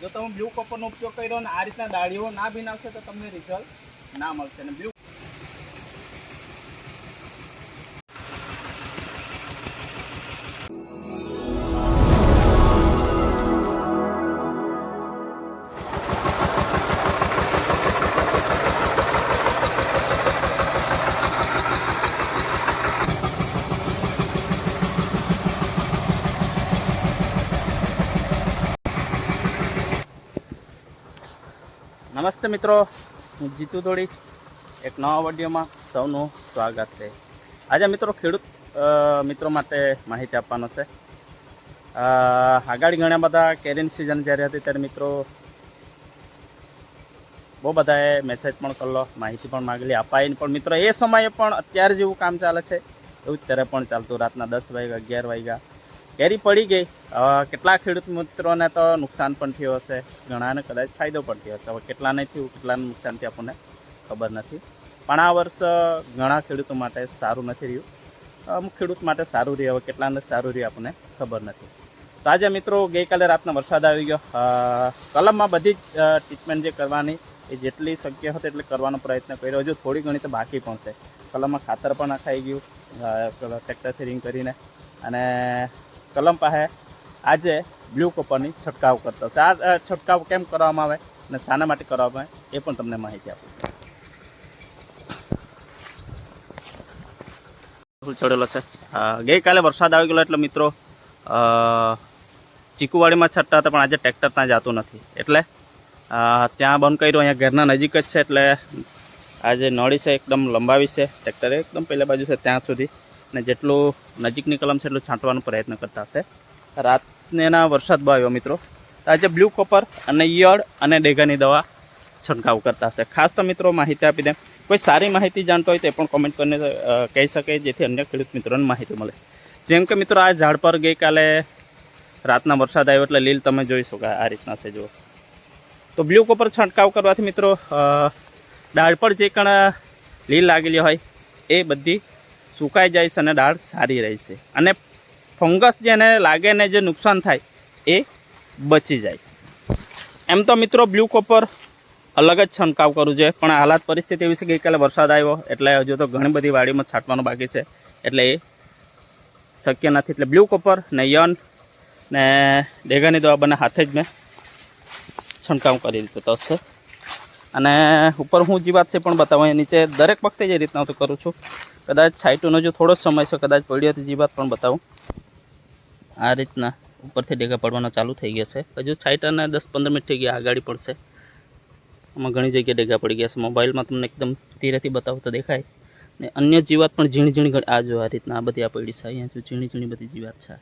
જો તમે બ્લુ કોપરનો ઉપયોગ કર્યો અને આ રીતના દાળીઓ ના ભીનાવશો તો તમને રિઝલ્ટ ના મળશે. અને બ્લુ નમસ્તે મિત્રો, હું જીતુ દોડી. એક નવા વિડીયોમાં સૌનું સ્વાગત છે. આજે મિત્રો ખેડૂત મિત્રો માટે માહિતી આપવાનો છે. આગળ ઘણા બધા કેરીની સિઝન જ્યારે હતી ત્યારે મિત્રો બહુ બધાએ મેસેજ પણ કરલો, માહિતી પણ માગેલી, અપાઈને પણ મિત્રો એ સમયે પણ અત્યારે જેવું કામ ચાલે છે, એવું જ ત્યારે પણ ચાલતું. રાતના દસ વાગ્યા, અગિયાર વાગ્યા કેરી પડી ગઈ. કેટલા ખેડૂત મિત્રોને તો નુકસાન પણ થયું હશે. ઘણાને કદાચ ફાયદો પણ થયો હશે. હવે કેટલાને થયું, કેટલાને નુકસાન થયું આપણને ખબર નથી. પણ આ વર્ષ ઘણા ખેડૂતો માટે સારું નથી રહ્યું. અમુક ખેડૂત માટે સારું રહ્યું, હવે કેટલાને સારું રહ્યું આપણને ખબર નથી. તો આજે મિત્રો, ગઈકાલે રાતનો વરસાદ આવી ગયો. કલમમાં બધી જ ટ્રીટમેન્ટ જે કરવાની, એ જેટલી શક્ય હતી એટલી કરવાનો પ્રયત્ન કર્યો. હજુ થોડી ઘણી તો બાકી પણ છે. કલમમાં ખાતર પણ નખાઈ ગયું. ટ્રેક્ટર રિંગ કરીને. અને કલમ પાસે આજે બ્લુ કોપરની છંટકાવ કરતો હશે આ છંટકાવ કેમ કરવામાં આવે અને શાના માટે કરવામાં આવે એ પણ તમને માહિતી આપું. ચડેલો છે. ગઈકાલે વરસાદ આવી ગયેલો એટલે મિત્રો ચીકુવાડીમાં છટતા હતા, પણ આજે ટ્રેક્ટર ત્યાં જતું નથી. એટલે ત્યાં બંધ કર્યું, અહીંયા ઘરના નજીક જ છે, એટલે આજે નળી છે એકદમ લંબાવી છે, ટ્રેક્ટર એકદમ પહેલા બાજુ છે, ત્યાં સુધી ને જેટલું નજીકની કલમ છે એટલું છાંટવાનો પ્રયત્ન કરતા હશે. રાતને એના વરસાદ બહુ આવ્યો મિત્રો. આજે બ્લુ કોપર અને ઈયળ અને ડેગાની દવા છંટકાવ કરતા હશે. ખાસ તો મિત્રો માહિતી આપી દે. કોઈ સારી માહિતી જાણતો હોય તે પણ કોમેન્ટ કરીને કહી શકે જેથી અન્ય ખેડૂત મિત્રોને માહિતી મળે. જેમ કે મિત્રો આ ઝાડ પર ગઈકાલે રાતના વરસાદ આવ્યો એટલે લીલ તમે જોઈ શકો આ રીતના છે, જુઓ. તો બ્લુ કોપર છંટકાવ કરવાથી મિત્રો ડાળ પર જે કણ લીલ લાગેલી હોય એ બધી સુકાઈ જાય છે અને દાળ સારી રહે છે. અને ફંગસ જેને લાગે ને જે નુકસાન થાય, એ બચી જાય. એમ તો મિત્રો બ્લુ કોપર અલગ જ છંટકાવ કરવું જોઈએ પણ હાલાત પરિસ્થિતિ એવી છે ગઈકાલે વરસાદ આવ્યો, એટલે હજુ તો ઘણી બધી વાડીમાં છાંટવાનું બાકી છે. એટલે એ શક્ય નથી, એટલે બ્લુ કોપર ને યન ને ડેગાની દવા બંને હાથે જ મેં છંટકાવ કરી દીધો છે. અને ઉપર હું જીવાત છે પણ બતાવું. નીચે દરેક વખતે જે રીતના હું કરું છું. કદાચ સાઇટોનો જો થોડો જ સમય છે, કદાચ પડ્યો તો જીવાત પણ બતાવું. આ રીતના ઉપરથી ડેગા પડવાનો ચાલુ થઈ ગયા છે. હજુ સાઇટ અને દસ પંદર મિનિટ થઈ ગયા, આગાડી પડશે આમાં ઘણી જગ્યાએ ડેગા પડી ગયા છે. મોબાઈલમાં તમને એકદમ ધીરેથી બતાવું તો દેખાય. ને અન્ય જીવાત પણ ઝીણી ઝીણી આ જો આ રીતના આ બધી આ પડી છે. અહીંયા જો ઝીણી ઝીણી બધી જીવાત છે.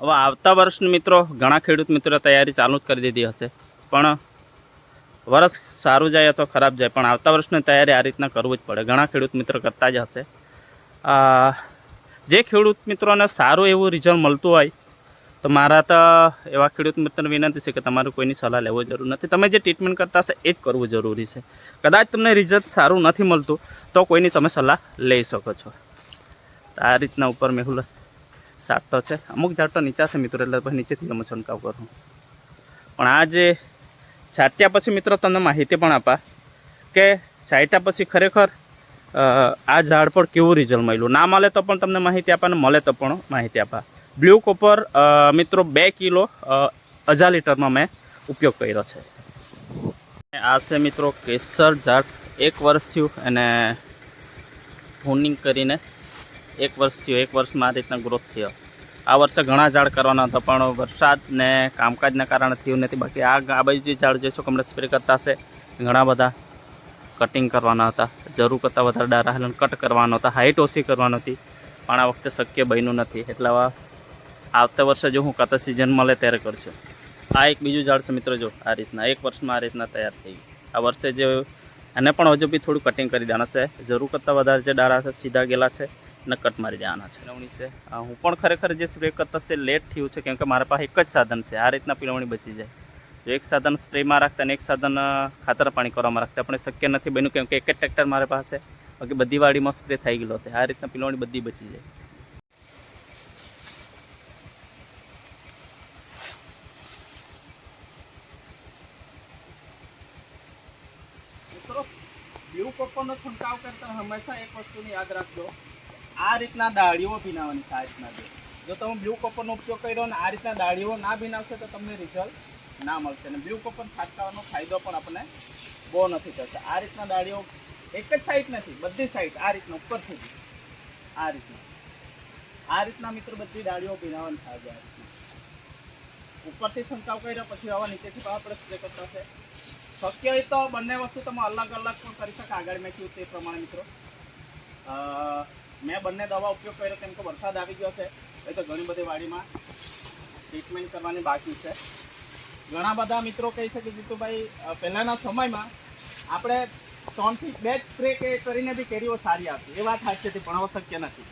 હવે આવતા વર્ષની મિત્રો, ઘણા ખેડૂત મિત્રો તૈયારી ચાલુ જ કરી દીધી હશે. પણ વરસ સારું જાય તો ખરાબ જાય, પણ આવતા વર્ષની તૈયારી આ રીતના કરવું જ પડે. ઘણા ખેડૂત મિત્રો કરતા જ હશે. જે ખેડૂત મિત્રોને સારું એવું રિઝલ્ટ મળતું હોય, તો મારા તો એવા ખેડૂત મિત્રને વિનંતી છે કે તમારે કોઈની સલાહ લેવો જરૂર નથી. તમે જે ટ્રીટમેન્ટ કરતા હશે, એ જ કરવું જરૂરી છે. કદાચ તમને રિઝલ્ટ સારું નથી મળતું, તો કોઈની તમે સલાહ લઈ શકો છો. આ રીતના ઉપર મેહુલ સાટો છે. અમુક જાટો નીચા છે મિત્રો, એટલે પછી નીચેથી તમે છંટકાવ કરું. પણ આ જે છાંટ્યા પછી મિત્રો તમને માહિતી પણ આપા કે છાંટ્યા પછી ખરેખર આ ઝાડ પર કેવું રિઝલ્ટ મળ્યું? ના મળે તો પણ તમને માહિતી આપા અને મળે તો પણ માહિતી આપા. બ્લુ કોપર મિત્રો બે કિલો હજાર લીટરમાં મેં ઉપયોગ કર્યો છે. આ છે મિત્રો કેસર ઝાડ. એક વર્ષ થયું અને હુનિંગ કરીને એક વર્ષ થયું. એક વર્ષમાં આ રીતના ગ્રોથ થયો. આ વર્ષે ઘણા ઝાડ કરવાના હતા, પણ વરસાદ ને કામકાજના કારણે થયું નથી. બાકી આ આ બાજુ જે ઝાડ જોઈશું કે હમણાં સ્પ્રે કરતા હશે, ઘણા બધા કટિંગ કરવાના હતા. જરૂર કરતાં વધારે ડારા હેલન કટ કરવાનો હતા હાઇટ ઓછી કરવાનો હતી, પણ આ વખતે શક્ય બન્યું નથી. એટલે આવતા વર્ષે જો હું કાતા સિઝન મળે ત્યારે કરશું આ એક બીજું ઝાડ છે મિત્રો, જો આ રીતના, એક વર્ષમાં આ રીતના તૈયાર થઈ આ વર્ષે જે એને પણ હજુ બી થોડું કટિંગ કરી દેવાના છે. જરૂર કરતાં વધારે જે ડાળા છે, સીધા ગયેલા છે ને કટ મારી જવાના છે પીળવણી છે. હું પણ ખરેખર જે સ્પ્રે કરતા છે લેટ થયું છે કેમ કે મારા પાસે એક જ સાધન છે. આ રીતના પીળવણી બચી જાય. જો એક સાધન સ્પ્રેમાં રાખતા અને એક સાધન ખાતર પાણી કરવામાં રાખતા આપણે શક્ય નથી બન્યું કેમકે એક જ ટ્રેક્ટર મારા પાસે બાકી બધી વાડીમાં સ્પ્રે થઈ ગયેલો હતો આ રીતના પીળવણી બધી બચી જાય. કરતા હંમેશા એક વસ્તુની યાદ રાખજો. આ રીતના દાળીઓ ભીનાવાની છે આ જો તમે બ્લુ કોપરનો ઉપયોગ કર્યો ને આ રીતના દાળીઓ ના ભીનાવશો તો તમને રિઝલ્ટ ના મળશે. અને બ્લુ કોપર છાંટકાવનો ફાયદો પણ આપણને બહુ નથી થશે આ રીતના દાળીઓ એક જ સાઈડ નથી, બધી સાઈડ આ રીતના ઉપરથી. આ રીતના. આ રીતના મિત્રો બધી દાળીઓ ભીનાવાની થાય છે આ રીતના. ઉપરથી છંટકાવ કર્યો, પછી હવા નીચેથી પાવા આપણે સ્પ્રે કરતા છે શક્ય હોય તો બંને વસ્તુ તમે અલગ અલગ પણ કરી શકો. આગળ મેં કહ્યું તે પ્રમાણે મિત્રો. મેં બંને દવા ઉપયોગ કર્યો કેમ કે વરસાદ આવી ગયો છે એ તો ઘણી બધી વાડીમાં ટ્રીટમેન્ટ કરવાની બાકી છે. ઘણા બધા મિત્રો કહી શકે જીતુભાઈ અ, પહેલાંના સમયમાં આપણે ત્રણથી બે સ્પ્રે કે કરીને બી કેરીઓ સારી આવતી એ વાત સાચી હતી પણ શક્ય નથી.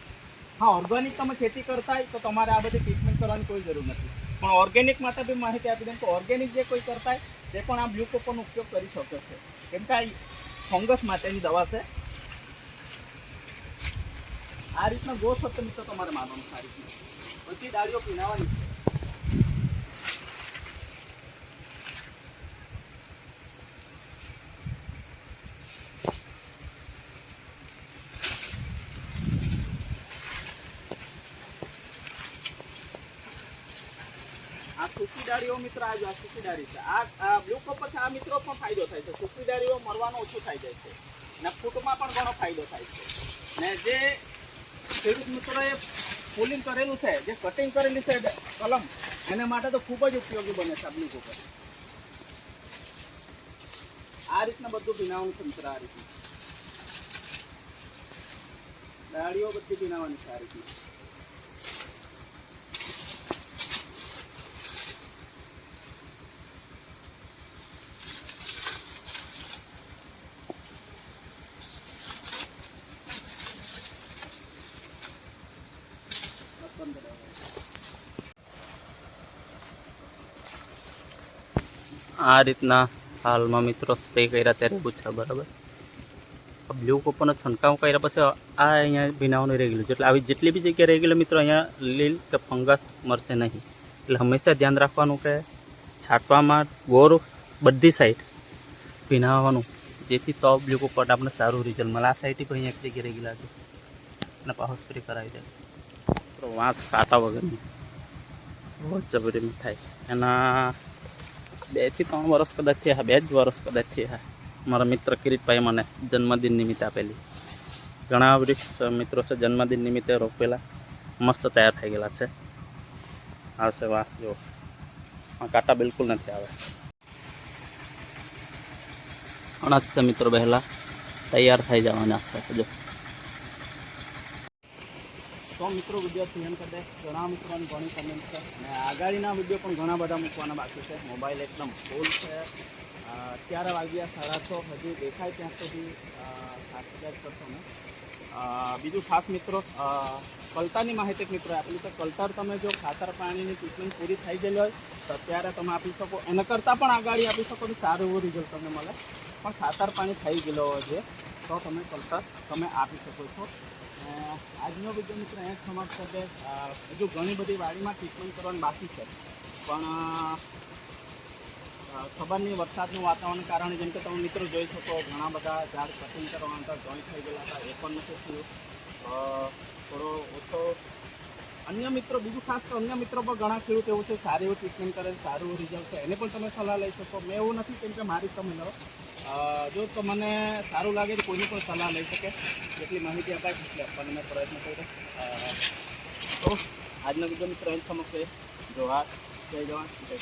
હા ઓર્ગેનિક તમે ખેતી કરતા હોય તો તમારે આ બધી ટ્રીટમેન્ટ કરવાની કોઈ જરૂર નથી. પણ ઓર્ગેનિક માટે બી માહિતી આપી દઉં તો ઓર્ગેનિક જે કોઈ કરતા હોય તે પણ આ બ્લુ ઉપયોગ કરી શકે છે. કેમ કે આ ફંગસ માટેની દવા છે. આ રીતના ગો સત્ય મિત્રો તમારે માનવાનું છે આ રીતના. પછી ડાળીઓ પીનાવાની છે. આ સૂકી ડાળીઓ મિત્ર, આ આ સૂકી છે. આ બ્લુ કોપર છે, આ મિત્રો પણ ફાયદો થાય છે. સૂકી ડાળીઓ મરવાનું ઓછું થઈ જાય છે. અને ફૂટમાં પણ ઘણો ફાયદો થાય છે. ને જે ખેડૂત મિત્રોએ ફૂલિંગ કરેલું છે, જે કટિંગ કરેલી છે કલમ, એના માટે તો ખૂબ જ ઉપયોગી બને છે આ બ્લુ કોપર આ રીતના બધું ભીનાવાનું છે મિત્ર, આ રીતનું. ડાળીઓ બધી ભીનાવાની છે આ રીતની. આ રીતના હાલમાં મિત્રો સ્પ્રે કર્યા ત્યારે પૂછ્યા બરાબર? બ્લુ કોપરનો છંટકાવ કર્યા પછી આ અહીંયા ભીનાવાનું રહી ગયેલું એટલે આવી જેટલી બી જગ્યાએ રહી ગયેલું મિત્રો અહીંયા લીલ કે ફંગસ મરશે નહીં. એટલે હંમેશા ધ્યાન રાખવાનું કે છાંટવામાં ગોર બધી સાઈડ ભીનાવવાનું જેથી તો બ્લુ કોપર આપણે સારું રિઝલ્ટ મળે. આ સાઈડથી પણ અહીંયા એક જગ્યાએ રહી ગયેલા છે. અને પાછો સ્પ્રે કરાવી દે. વાંસ કાંટા વગરની. બહુ જબરી મીઠાઈ. એના બેથી ત્રણ વર્ષ કદાચ થયા, બે જ વર્ષ કદાચ થયા. મારા મિત્ર કિરીટભાઈ મને જન્મદિન નિમિત્તે આપેલી. ઘણા વૃક્ષ મિત્રો છે, જન્મદિન નિમિત્તે રોપેલા. મસ્ત તૈયાર થઈ ગયેલા છે. આવશે વાંસ, જો. આ કાંટા બિલકુલ નથી આવે. અનાજ છે મિત્રો પહેલાં તૈયાર થઈ જવાના છે, જો. તો મિત્રો વીડિયો ધ્યાન કરી દે ઘણા મિત્રોની ઘણી કમેન્ટ છે. અને આગાડીના વીડિયો પણ ઘણા બધા મૂકવાના બાકી છે. મોબાઈલ એકદમ ફૂલ છે. અત્યારે વાગ્યા સાડા છ હજી દેખાય ત્યાં સુધી. સાત કરશો ને. બીજું ખાસ મિત્રો કલતાની માહિતી મિત્રો આપેલી છે. કલતર તમે જો ખાતર પાણીની ટ્રીટમેન્ટ પૂરી થઈ ગયેલી હોય, તો અત્યારે તમે આપી શકો. એના કરતાં પણ આગાડી આપી શકો તો સારું એવું રિઝલ્ટ તમને મળે. પણ ખાતર પાણી થઈ ગયેલો હોય છે, તો તમે કલતર તમે આપી શકો છો. આજનો વીડિયો મિત્ર જ સમાપ્ત કરી હજુ ઘણી બધી વાડીમાં ટ્રીટમેન્ટ કરવાની બાકી છે. પણ ખબર નહીં વરસાદનું વાતાવરણ કારણે, જેમ કે તમે મિત્રો જોઈ શકો, ઘણા બધા ઝાડ કટિંગ કરવાના હતા, જોઈન્ટ થઈ ગયેલા હતા, એ પણ નથી થયું. થોડો ઓછો અન્ય મિત્રો, બીજું ખાસ તો અન્ય મિત્રો પણ ઘણા ખેડૂત એવું છે, સારી એવું ટ્રીટમેન્ટ કરે, સારું એવું રિઝલ્ટ છે. એને પણ તમે સલાહ લઈ શકો. મેં એવું નથી કેમ કે મારી તમે લો જો તો મને સારું લાગે તો કોઈની પણ સલાહ લઈ શકે. જેટલી માહિતી અપાય એટલી આપવાનો મેં પ્રયત્ન કર્યો. તો આજનો વીડિયો મિત્રો એમ સમક્ષ જોવા જય જવાન જય.